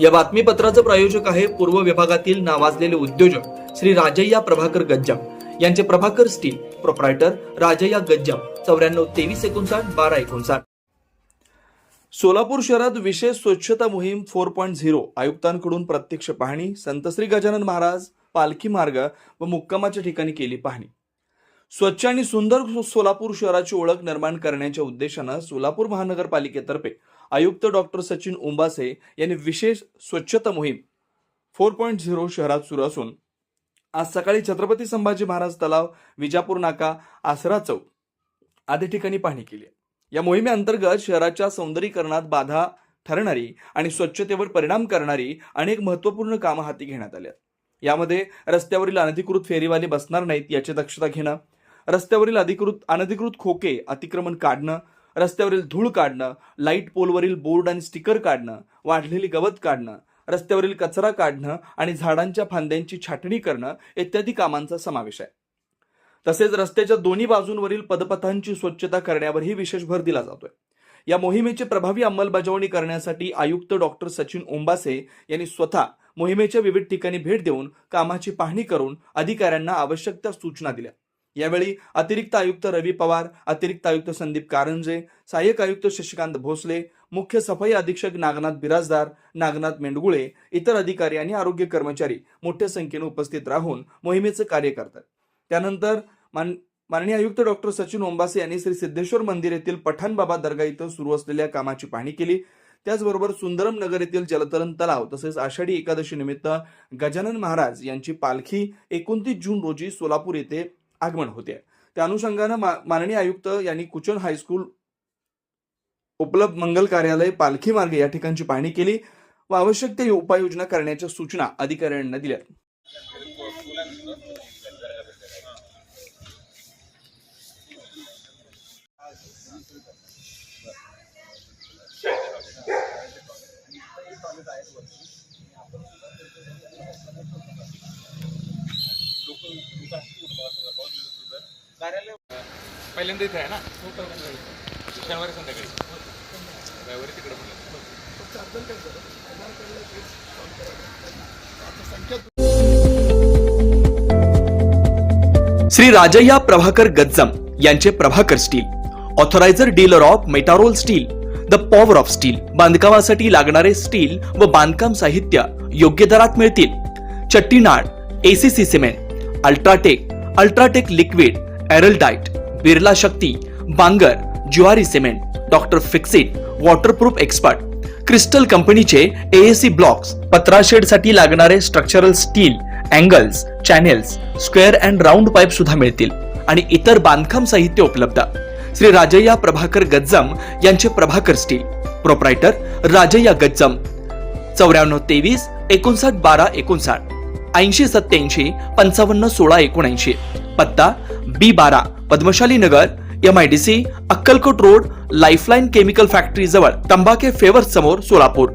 या बातमीपत्राचं प्रायोजक आहे पूर्व विभागातील नावाजलेले उद्योजक श्री राजय्या प्रभाकर गज्जाम. यांचे प्रभाकर स्टील प्रोप्रायटर राजय्या गज्जाम. चौऱ्याण्णव तेवीस एकोणसाठ बारा एकोणसाठ. सोलापूर शहरात विशेष स्वच्छता मोहीम फोर पॉईंट झिरो आयुक्तांकडून प्रत्यक्ष पाहणी संत श्री गजानन महाराज पालखी मार्ग व मुक्कामाच्या ठिकाणी केली पाहणी. स्वच्छ आणि सुंदर सोलापूर शहराची ओळख निर्माण करण्याच्या उद्देशानं सोलापूर महानगरपालिकेतर्फे आयुक्त डॉक्टर सचिन उंबासे यांनी विशेष स्वच्छता मोहीम फोर पॉईंट झिरो शहरात सुरू असून आज सकाळी छत्रपती संभाजी महाराज तलाव विजापूर नाका आसरा चौक आदी ठिकाणी पाहणी केली या मोहिमेअंतर्गत शहराच्या सौंदर्यीकरणात बाधा ठरणारी आणि स्वच्छतेवर परिणाम करणारी अनेक महत्त्वपूर्ण कामं हाती घेण्यात आली आहेत. यामध्ये रस्त्यावरील अनधिकृत फेरीवाले बसणार नाहीत याची दक्षता घेणं रस्त्यावरील अधिकृत अनधिकृत खोके अतिक्रमण काढणं रस्त्यावरील धूळ काढणं लाइट पोलवरील बोर्ड आणि स्टिकर काढणं वाढलेली गवत काढणं रस्त्यावरील कचरा काढणं आणि झाडांच्या फांद्यांची छाटणी करणं इत्यादी कामांचा समावेश आहे. तसेच रस्त्याच्या दोन्ही बाजूंवरील पदपथांची स्वच्छता करण्यावरही विशेष भर दिला जातोय. या मोहिमेची प्रभावी अंमलबजावणी करण्यासाठी आयुक्त डॉक्टर सचिन ओंबासे यांनी स्वतः मोहिमेच्या विविध ठिकाणी भेट देऊन कामाची पाहणी करून अधिकाऱ्यांना आवश्यक त्या सूचना दिल्या. यावेळी अतिरिक्त आयुक्त रवी पवार अतिरिक्त आयुक्त संदीप कारंजे सहाय्यक आयुक्त शशिकांत भोसले मुख्य सफाई अधीक्षक नागनाथ बिराजदार नागनाथ मेंडगुळे इतर अधिकारी आणि आरोग्य कर्मचारी मोठ्या संख्येने उपस्थित राहून मोहिमेचं कार्य करतात. त्यानंतर मान माननीय आयुक्त डॉक्टर सचिन ओंबासे यांनी श्री सिद्धेश्वर मंदिर येथील पठाणबाबा दर्गा इथं सुरू असलेल्या कामाची पाहणी केली. त्याचबरोबर सुंदरम नगर येथील जलतरण तलाव तसेच आषाढी एकादशी निमित्त गजानन महाराज यांची पालखी एकोणतीस जून रोजी सोलापूर येथे आगमन होते. त्या अनुषंगानं मा- माननीय आयुक्त यांनी कुचन हायस्कूल उपलब्ध मंगल कार्यालय पालखी मार्ग या ठिकाणची पाहणी केली व आवश्यक ते उपाययोजना करण्याच्या सूचना अधिकाऱ्यांना दिल्या. पहिल्यांदा इथे आहे ना? शनिवारी संध्याकाळी. रविवारी तिकडे म्हणलं श्री राजय्या प्रभाकर गज्जम यांचे Prabhakar steel authorised dealer of Metarol steel the power of steel बांधकामासाठी लागणारे स्टील व बांधकाम साहित्य योग्य दरात मिळतील. Chettinad ACC cement UltraTech UltraTech liquid Araldite Birla Shakti Bangar Zuari cement Doctor Fixit waterproof expert crystal कंपनीचे एएसी ब्लॉक्स पत्राशेडसाठी लागणारे structural steel angles channels square and round pipe सुद्धा मिळतील आणि इतर बांधकाम साहित्य उपलब्ध. श्री राजय्या प्रभाकर गज्जम यांचे प्रभाकर स्टील. प्रोप्रायटर राजय्या गज्जम. चौऱ्याण्णव तेवीस एकोणसाठ बारा एकोणसाठ. ऐंशी सत्याऐंशी पंचावन्न सोळा एकोणऐंशी. पत्ता बी बारा Padmashali Nagar M I D C Akkalkot road lifeline chemical factory जवळ तंबाखे फेवर समोर सोलापूर.